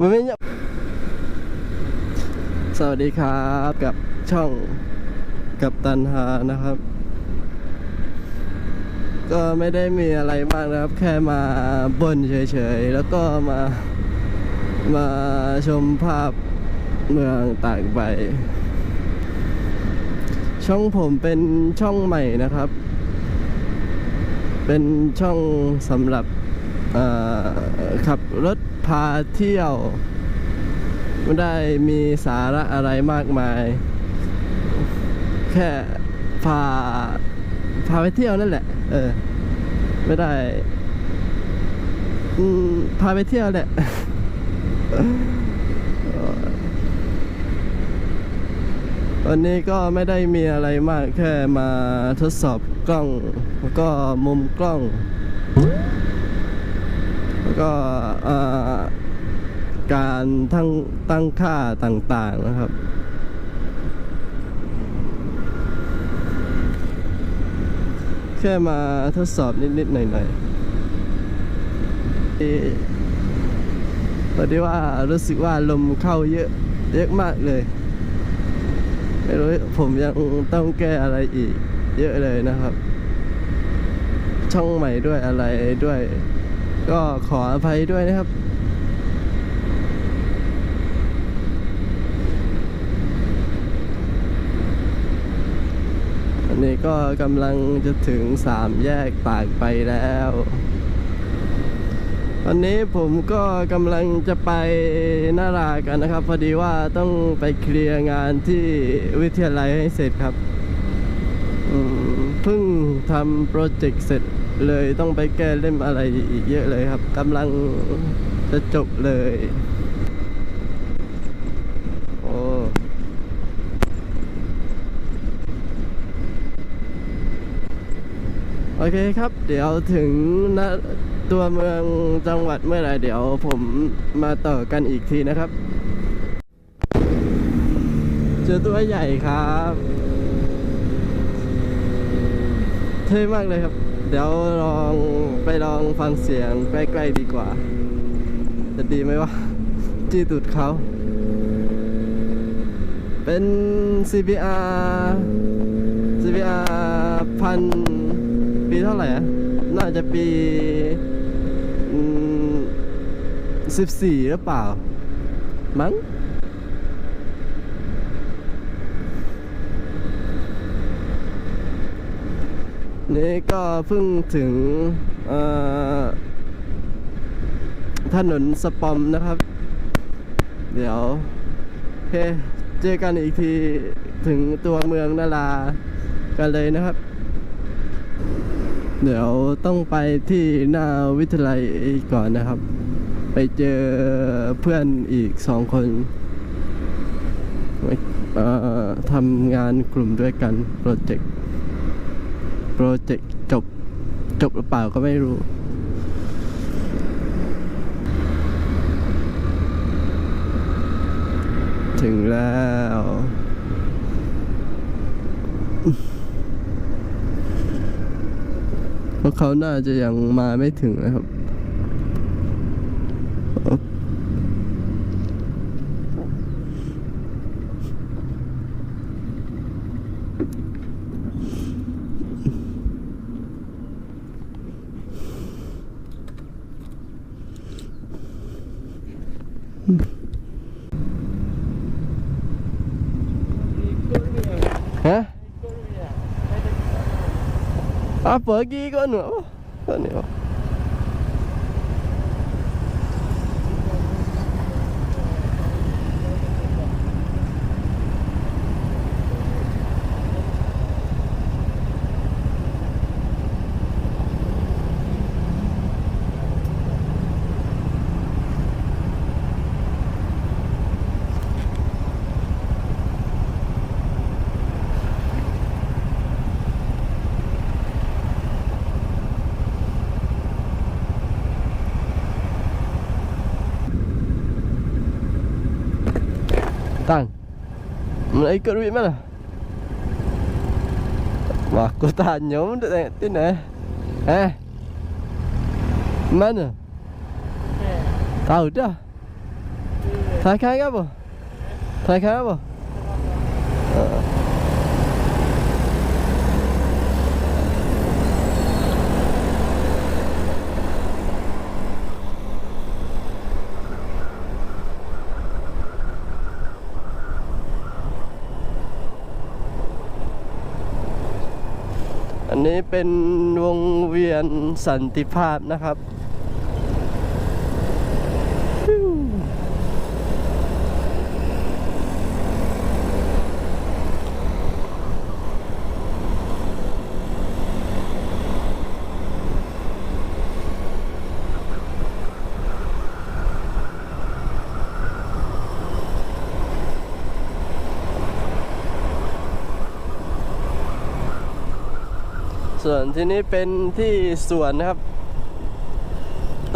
มันไม่สวัสดีครับกับช่องกับตันฮานะครับ ก็ไม่ได้มีอะไรมากนะครับ แค่มาบ่นเฉยๆ แล้วก็มามาชมภาพเมืองต่างไปช่องผมเป็นช่องใหม่นะครับ เป็นช่องสำหรับ ขับรถพาเที่ยวไม่ได้มีสาระอะไรมากมาย แค่พาพาไปเที่ยวนั่นแหละ เออ ไม่ได้พาไปเที่ยวแหละวันนี้ก็ไม่ได้มีอะไรมากแค่มาทดสอบกล้อง แล้วก็มุมกล้อง ก็การทั้งตั้งค่าต่างๆนะครับ แค่มาทดสอบนิด ๆ หน่อยๆที่พอดีว่ารู้สึกว่าลมเข้าเยอะ เยอะมากเลย ไม่รู้ผมยังต้องแก้อะไรอีก เยอะเลยนะครับ ช่องใหม่ด้วยอะไรด้วย ก็ขออภัยด้วยนะครับ อันนี้ก็กำลังจะถึงสามแยกปากไปแล้ววันนี้ผมก็กำลังจะไปนารากันนะครับ พอดีว่าต้องไปเคลียร์งานที่วิทยาลัยให้เสร็จครับเพิ่งทำโปรเจกต์เสร็จ เลยต้องไปแก้เล่มอะไรอีกเยอะเลยครับกำลังจะจบเลย โอ้โอเคครับ เดี๋ยวถึงณตัวเมืองจังหวัดเมื่อไหร่เดี๋ยวผมมาต่อกันอีกทีนะครับ เจอตัวใหญ่ครับ เท่มากเลยครับ เดี๋ยวลองไปลองฟังเสียงใกล้ๆดีกว่า จะดีไหมวะ จี้ตูดเขาเป็น CBR CBR พันปีเท่าไหร่อะน่าจะปีสิบสี่หรือเปล่า มั้ง นี่ก็เพิ่งถึงถนนสปอมนะครับ เดี๋ยวโอเคเจอกันอีกทีถึงตัวเมืองนารากันเลยนะครับ เดี๋ยวต้องไปที่หน้าวิทยาลัยก่อนนะครับ ไปเจอเพื่อนอีกสองคนทำงานกลุ่มด้วยกันโปรเจกต์ โปรเจกต์จบ จบหรือเปล่าก็ไม่รู้ ถึงแล้วพวกเขาน่าจะยังมาไม่ถึงนะครับ apa lagi kau nak? Kau ni nak ikut duit mana? Wah, aku tanya pun tak tengok tin eh. Eh. Mana? Eh. Tahu dah. Tak kaya apa? Tak kaya apa? เป็นวงเวียนสันติภาพนะครับ ส่วนที่นี้เป็นที่สวนนะครับ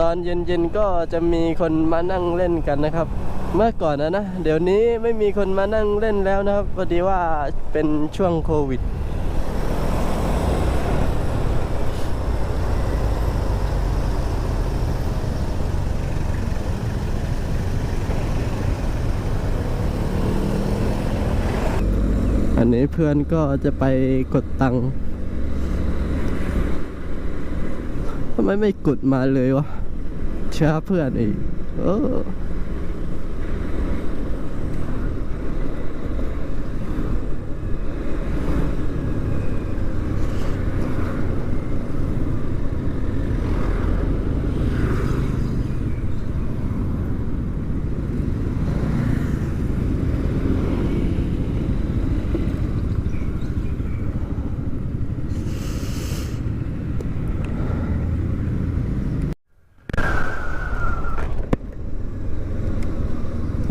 ตอนเย็นๆก็จะมีคนมานั่งเล่นกันนะครับ เมื่อก่อนนะนะเดี๋ยวนี้ไม่มีคนมานั่งเล่นแล้วนะครับพอดีว่าเป็นช่วงโควิดอันนี้เพื่อนก็จะไปกดตังค์ ทำไมไม่กดมาเลยวะช้าเพื่อนอีกเออ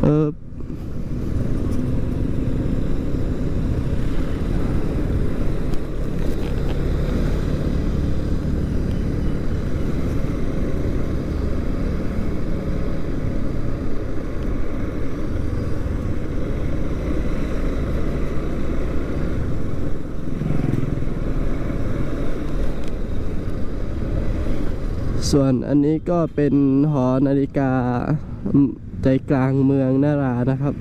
อ ส่วนอันนี้ก็เป็นหอนาฬิกาใจกลางเมืองนารานะครับ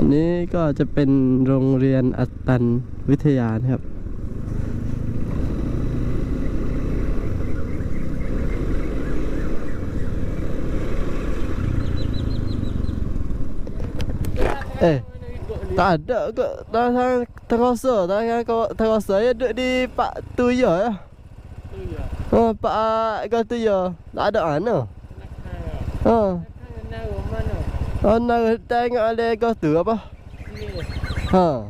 อันนี้ก็จะเป็นโรงเรียนอัตตันวิทยานะครับ Eh, tak ada ke dah sang terasa dah kan kau terasa ya duduk di Pak Tuya ya. Ha, Pak kau Tuya. Tak ada mana. Ha. Oh, nak hentang ada kau tu apa? Ha.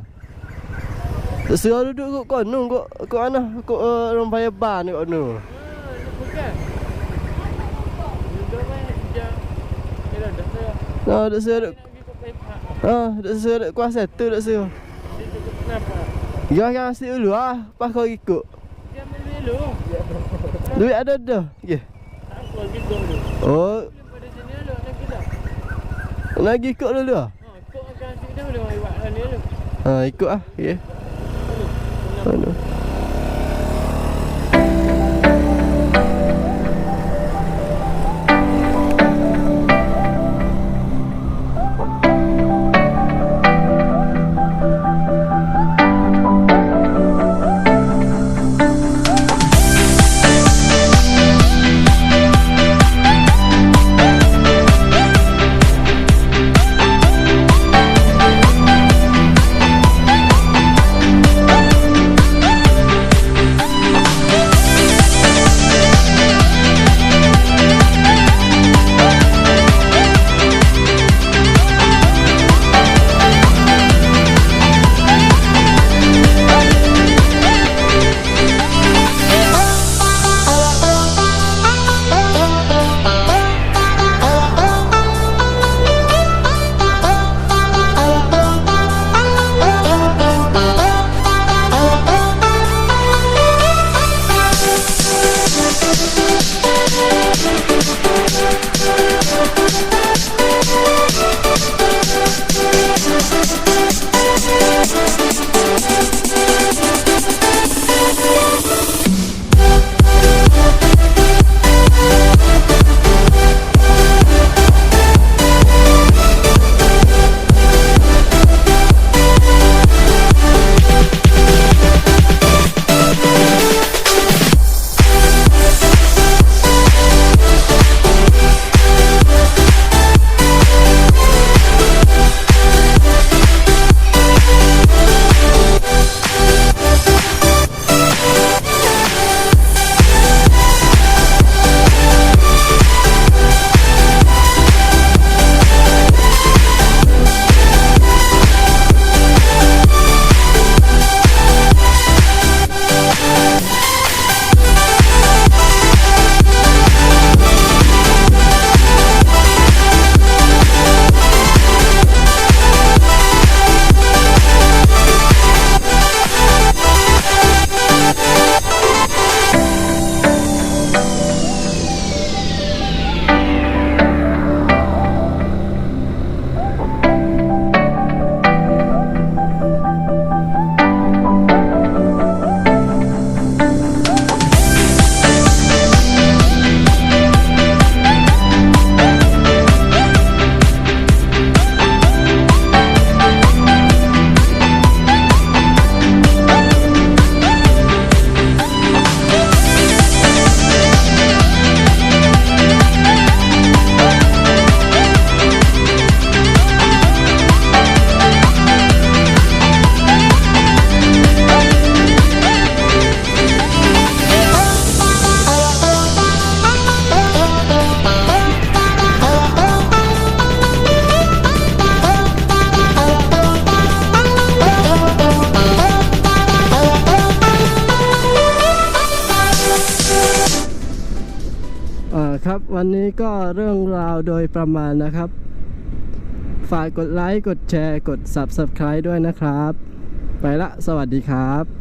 Saya duduk kat kono kok kok eh, ana kok bayar ban kok nu. Bukan. Ya, dah saya. Ha, dak saya. Ha, dah saya ha, kuasa tu dak saya. Kenapa? Ya, yang si dulu ah, pas kau ikut. Dia melu. Duit ada dah. Ye. Oh, Ha. Lagi ikut dulu ah. Ha, ikut akan dia boleh buat ni dulu. Ha, ah, ikut ah. Okey. Ha. วันนี้ก็เรื่องราวโดยประมาณนะครับ ฝากกดไลค์ กดแชร์ กด Subscribe ด้วยนะครับ ไปละ สวัสดีครับ